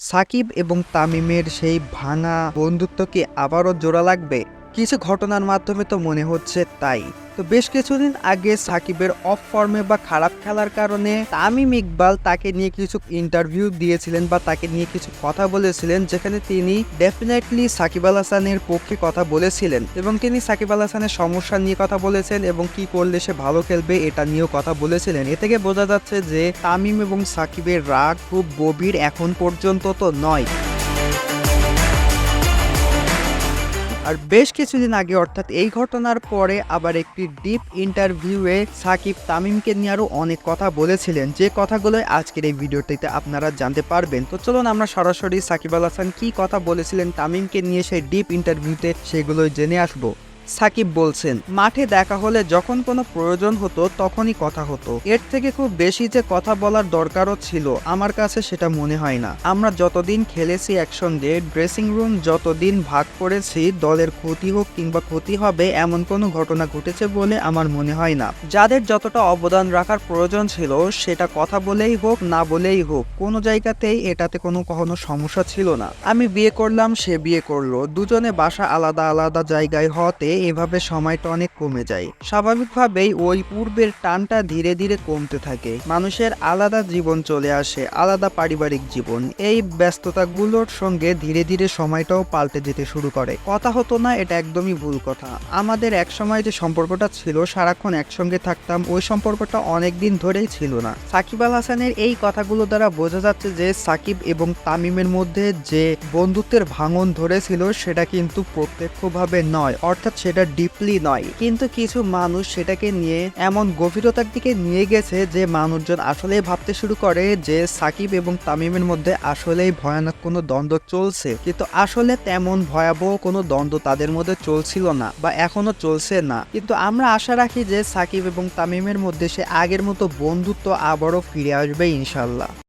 সাকিব এবং তামিমের সেই ভাঙা বন্ধুত্ব কি আবারও জোড়া লাগবে? কিছু ঘটনার মাধ্যমে তো মনে হচ্ছে তাই। তো বেশ কিছুদিন আগে সাকিবের অফ ফর্মে বা খারাপ খেলার কারণে তামিম ইকবাল তাকে নিয়ে কিছু ইন্টারভিউ দিয়েছিলেন বা তাকে নিয়ে কিছু কথা বলেছিলেন, যেখানে তিনি ডেফিনেটলি সাকিব আল হাসানের পক্ষে কথা বলেছিলেন এবং তিনি সাকিব আল হাসানের সমস্যা নিয়ে কথা বলেছেন এবং কি করলে সে ভালো খেলবে এটা নিয়েও কথা বলেছিলেন। এ থেকে বোঝা যাচ্ছে যে তামিম এবং সাকিবের রাগ খুব গভীর এখন পর্যন্ত তো নয়। আর বেশ কিছুদিন আগে, অর্থাৎ এই ঘটনার পরে আবার একটি ডিপ ইন্টারভিউয়ে সাকিব তামিমকে নিয়ে আরও অনেক কথা বলেছিলেন। যে কথাগুলো আজকের এই ভিডিওটিতে আপনারা জানতে পারবেন। তো চলুন আমরা সরাসরি সাকিব আল হাসান কী কথা বলেছিলেন, তামিমকে নিয়ে সেই ডিপ ইন্টারভিউতে সেগুলোই জেনে আসব। সাকিব বলছেন, মাঠে দেখা হলে যখন কোনো প্রয়োজন হতো তখনই কথা হতো। এর থেকে খুব বেশি যে কথা বলার দরকারও ছিল, আমার কাছে সেটা মনে হয় না। আমরা যতদিন খেলেছি একসঙ্গে, ড্রেসিং রুম যতদিন ভাগ করেছি, দলের ক্ষতি হোক কিংবা ক্ষতি হবে, এমন কোনো ঘটনা ঘটেছে বলে আমার মনে হয় না। যাদের যতটা অবদান রাখার প্রয়োজন ছিল, সেটা কথা বলেই হোক, না বলেই হোক, কোনো জায়গাতেই এটাতে কোনো কখনো সমস্যা ছিল না। আমি বিয়ে করলাম, সে বিয়ে করল। দুজনে বাসা আলাদা আলাদা জায়গায় হতে এভাবে সময়টা অনেক কমে যায়। স্বাভাবিকভাবেই ওই পূর্বের টানটা ধীরে ধীরে কমতে থাকে। মানুষের আলাদা জীবন চলে আসে, আলাদা পারিবারিক জীবন। এই ব্যস্ততাগুলোর সঙ্গে ধীরে ধীরে সময়টাও পাল্টে যেতে শুরু করে। কথা হতো না, এটা একদমই ভুল কথা। আমাদের এক সময় যে সম্পর্কটা ছিল, সারাক্ষণ একসঙ্গে থাকতাম, ওই সম্পর্কটা অনেক দিন ধরেই ছিল না। সাকিব আল হাসানের এই কথাগুলো দ্বারা বোঝা যাচ্ছে যে, সাকিব এবং তামিমের মধ্যে যে বন্ধুত্বের ভাঙন ধরেছিল, সেটা কিন্তু প্রত্যক্ষভাবে নয়। অর্থাৎ সেটা ডিপলি নয়। কিন্তু কিছু মানুষ সেটাকে নিয়ে এমন গভীরতার দিকে নিয়ে গেছে যে মানুষজন আসলেই ভাবতে শুরু করে যে সাকিব এবং তামিমের মধ্যে আসলেই ভয়ানক কোনো দ্বন্দ্ব চলছে। কিন্তু আসলে তেমন ভয়াবহ কোনো দ্বন্দ্ব তাদের মধ্যে চলছিল না বা এখনও চলছে না। কিন্তু আমরা আশা রাখি যে সাকিব এবং তামিমের মধ্যে সে আগের মতো বন্ধুত্ব আবারও ফিরে আসবে ইনশাল্লাহ